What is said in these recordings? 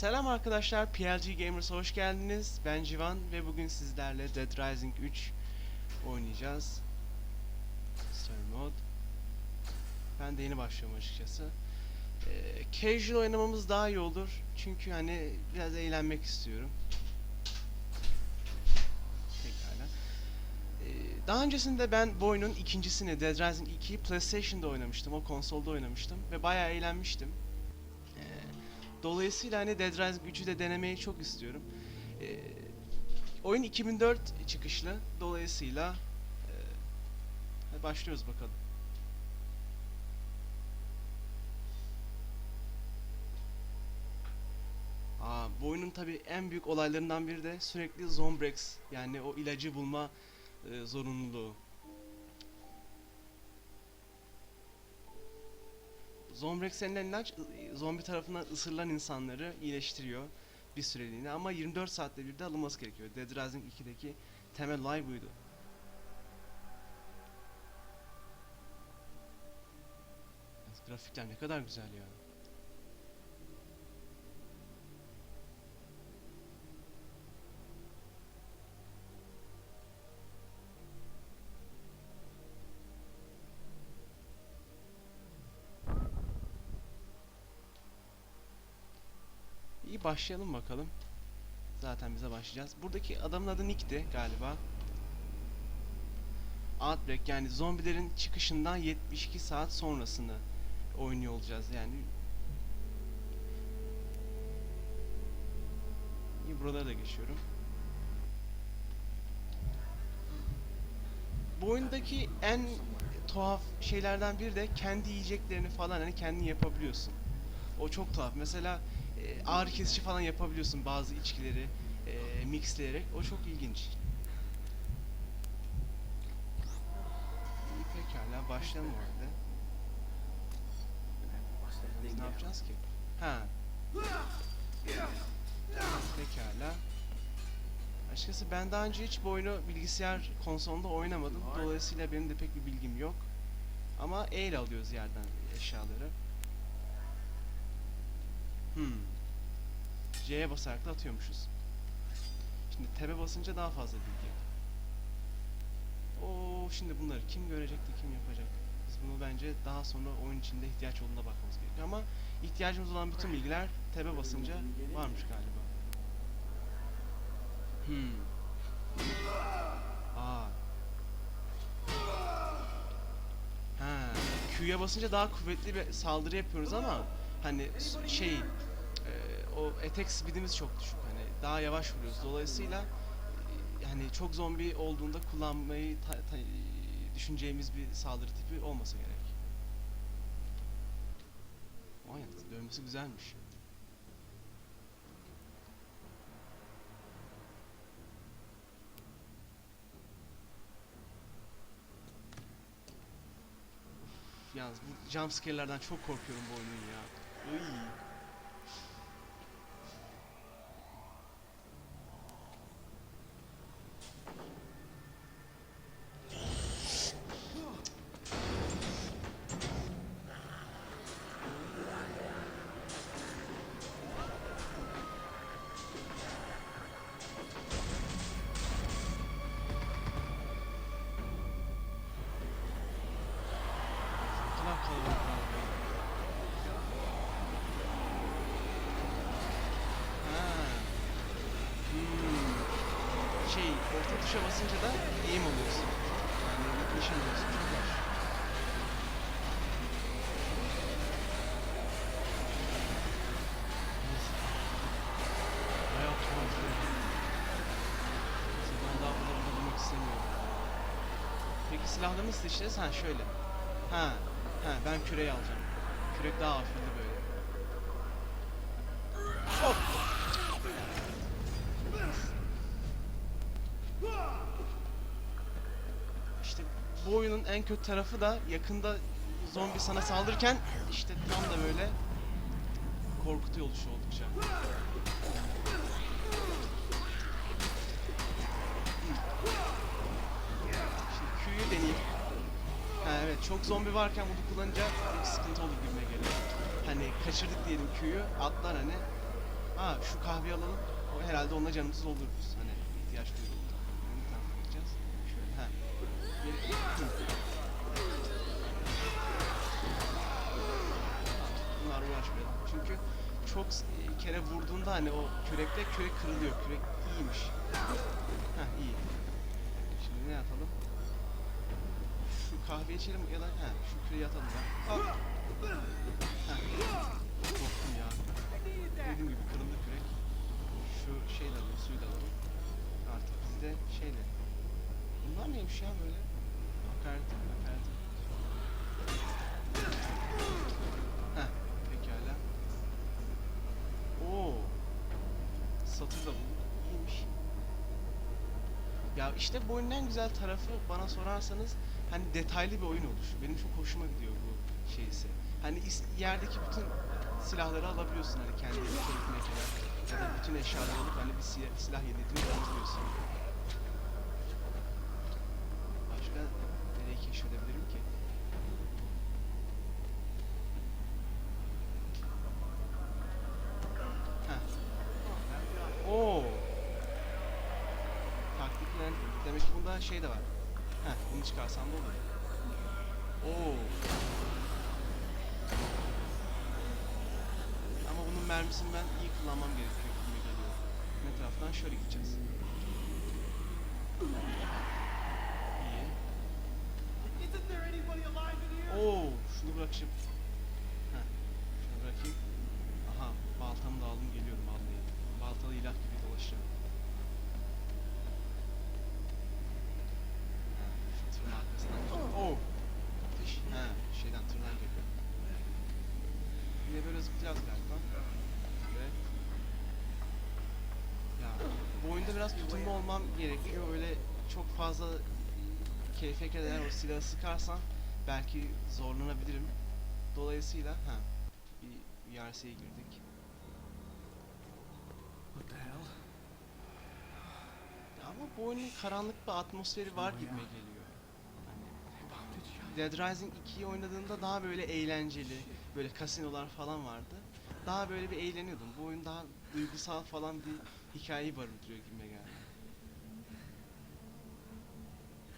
Selam arkadaşlar, PLG Gamers hoş geldiniz. Ben Civan ve bugün sizlerle Dead Rising 3 oynayacağız. Story Mode. Ben de yeni başlıyorum açıkçası. Ee, casual oynamamız daha iyi olur. Çünkü hani biraz eğlenmek istiyorum. Pekala. Ee, daha öncesinde ben bu oyunun ikincisini Dead Rising 2'yi PlayStation'da oynamıştım. O konsolda oynamıştım ve bayağı eğlenmiştim. Dolayısıyla hani Dead Rising 3'ü de denemeyi çok istiyorum. Ee, oyun 2004 çıkışlı. Dolayısıyla e, başlıyoruz bakalım. Aa, bu oyunun tabi en büyük olaylarından biri de sürekli Zombrex yani o ilacı bulma e, zorunluluğu. Zombrex denilen ilaç zombi tarafından ısırılan insanları iyileştiriyor bir süreliğine ama 24 saatte bir de alınması gerekiyor. Dead Rising 2'deki temel olay buydu. Grafikler ne kadar güzel ya. İyi başlayalım bakalım. Zaten bize başlayacağız. Buradaki adamın adı Nick'ti galiba. Outbreak yani zombilerin çıkışından 72 saat sonrasını oynuyor olacağız yani. İyi buralara da geçiyorum. Bu oyundaki en tuhaf şeylerden biri de kendi yiyeceklerini falan hani kendin yapabiliyorsun. O çok tuhaf. Mesela e, ağrı kesici falan yapabiliyorsun bazı içkileri e, mixleyerek. O çok ilginç. Pekala başlayalım o halde. Biz ne yapacağız ki? Ha. Pekala. Açıkçası ben daha önce hiç bu oyunu bilgisayar konsolunda oynamadım. Dolayısıyla benim de pek bir bilgim yok. Ama E ile alıyoruz yerden eşyaları. Hmm. C'ye basarak da atıyormuşuz. Şimdi T'e basınca daha fazla bilgi. Oo, şimdi bunları kim görecek de kim yapacak? Biz bunu bence daha sonra oyun içinde ihtiyaç olduğuna bakmamız gerekiyor ama ihtiyacımız olan bütün bilgiler T'e basınca varmış galiba. Hmm. Aa. Ha, Q'ya basınca daha kuvvetli bir saldırı yapıyoruz ama hani şey o attack speed'imiz çok düşük hani daha yavaş vuruyoruz dolayısıyla e, hani çok zombi olduğunda kullanmayı ta- ta- düşüneceğimiz bir saldırı tipi olmasa gerek. Yalnız dövmesi güzelmiş. Yalnız bu jumpscare'lerden çok korkuyorum bu oyunun ya. Iy. Şey, orta tuşa basınca da aim oluyorsun. Yani nişan alıyorsun. Çok. Neyse, Ben daha bunları bulmak istemiyorum. Peki silahları nasıl işleriz? Ha şöyle. Ha, ha ben küreği alacağım. Kürek daha hafifli böyle. Hop! İşte bu oyunun en kötü tarafı da yakında zombi sana saldırırken işte tam da böyle korkutuyor oluşu oldukça. Çok zombi varken bunu kullanınca sıkıntı olur gibime geliyor. Hani kaçırdık diyelim Q'yu atlar hani Ha şu kahveyi alalım. O herhalde onunla canımızı doldururuz. Hani ihtiyaç duyduğumuz. Ne tarafa gideceğiz? Şöyle ha. Bunlar uğraşmayalım. Çünkü çok s- kere vurduğunda hani o kürekle kürek kırılıyor. Kürek iyiymiş. Heh iyi. Şimdi ne yapalım? Kahve içelim ya da ha şu küreği atalım ya. Korktum ya. Dediğim gibi kırıldı kürek. Şu şeyle alalım, suyu da alalım. Artık biz de şeyle. Bunlar neymiş ya böyle? Hakaret, hakaret. Heh, pekala. Oo. Satır da bulduk. İyiymiş. Ya işte bu oyunun güzel tarafı bana sorarsanız hani detaylı bir oyun oluşu. Benim çok hoşuma gidiyor bu şeyse. Hani yerdeki bütün silahları alabiliyorsun hani kendi keyfine kadar. Ya da bütün eşyaları alıp hani bir silah, silah yedekini dolduruyorsun. Başka nereyi keşfedebilirim ki? Oo. Taktik. Demek ki bunda şey de var. Heh, bunu çıkarsam da olur. Oo. Ama bunun mermisini ben iyi kullanmam gerekiyor gibi geliyor. Ne taraftan şöyle gideceğiz. İyi. Oo, şunu bırakayım. Heh, şunu bırakayım. Aha, baltamı da aldım geliyorum vallahi. Baltalı ilah gibi dolaşacağım. Ha, Şu tırın arkasından gidiyorum. Oo! Ateş. Ha, şeyden tırdan geliyor. Yine böyle zıplayacağız galiba. Evet. Ya bu oyunda biraz tutumlu olmam gerekiyor. Öyle çok fazla keyfe eğer o silahı sıkarsam belki zorlanabilirim. Dolayısıyla ha bir VRC'ye girdik. What the hell? Ama bu oyunun karanlık bir atmosferi var gibime geliyor. Hani. Dead Rising 2'yi oynadığımda daha böyle eğlenceli, böyle kasinolar falan vardı. Daha böyle bir eğleniyordum. Bu oyun daha duygusal falan bir hikayeyi barındırıyor gibime geldi.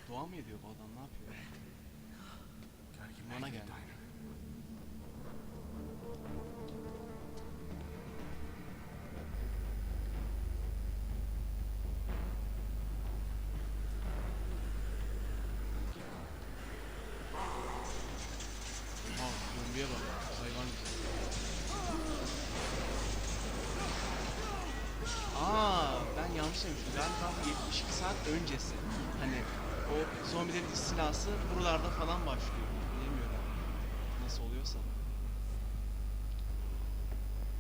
Dua mı ediyor bu adam ne yapıyor? get Bana geldi. Öncesi. Hani o zombilerin istilası buralarda falan başlıyor. Bilemiyorum. Nasıl oluyorsa.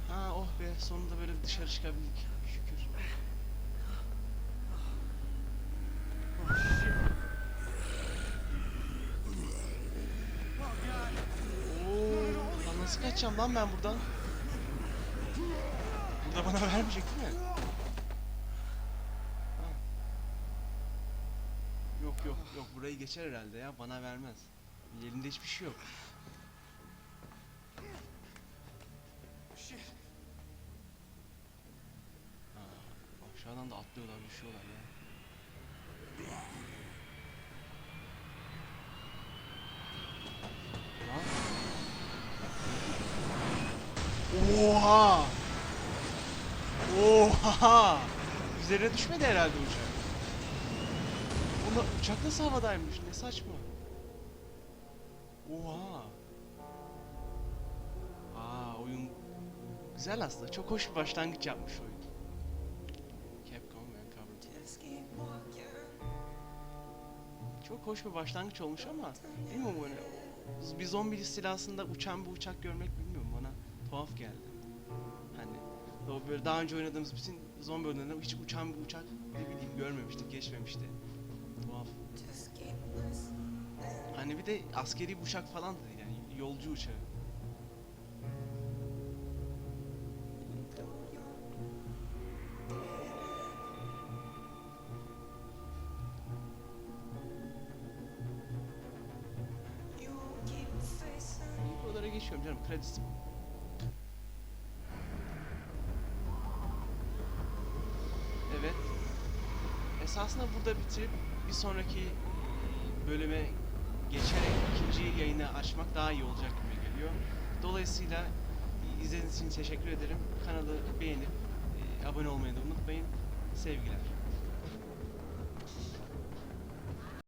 Ha oh be sonunda böyle dışarı çıkabildik. Şükür. Oo, nasıl kaçacağım lan ben buradan? Burada bana vermeyecek değil mi? Ha. Yok yok burayı geçer herhalde ya bana vermez. Elinde hiçbir şey yok. Ha, aşağıdan da atlıyorlar düşüyorlar ya. Oha! Oha! Üzerine düşmedi herhalde uçak. Ulan uçak nasıl havadaymış? Ne saçma. Oha! Aa oyun güzel aslında. Çok hoş bir başlangıç yapmış oyun. Çok hoş bir başlangıç olmuş ama bilmiyorum hani bir zombi istilasında uçan bir uçak görmek bilmiyorum bana tuhaf geldi. Hani böyle daha önce oynadığımız bütün zombi oyunlarında hiç uçan bir uçak ne bileyim görmemiştik, geçmemişti. Hani bir de askeri uçak falan da değil yani yolcu uçağı. Buralara geçiyorum canım kredisi. Evet. Esasında burada bitirip bir sonraki bölüme geçerek ikinci yayını açmak daha iyi olacak gibi geliyor. Dolayısıyla izlediğiniz için teşekkür ederim. Kanalı beğenip e, abone olmayı da unutmayın. Sevgiler.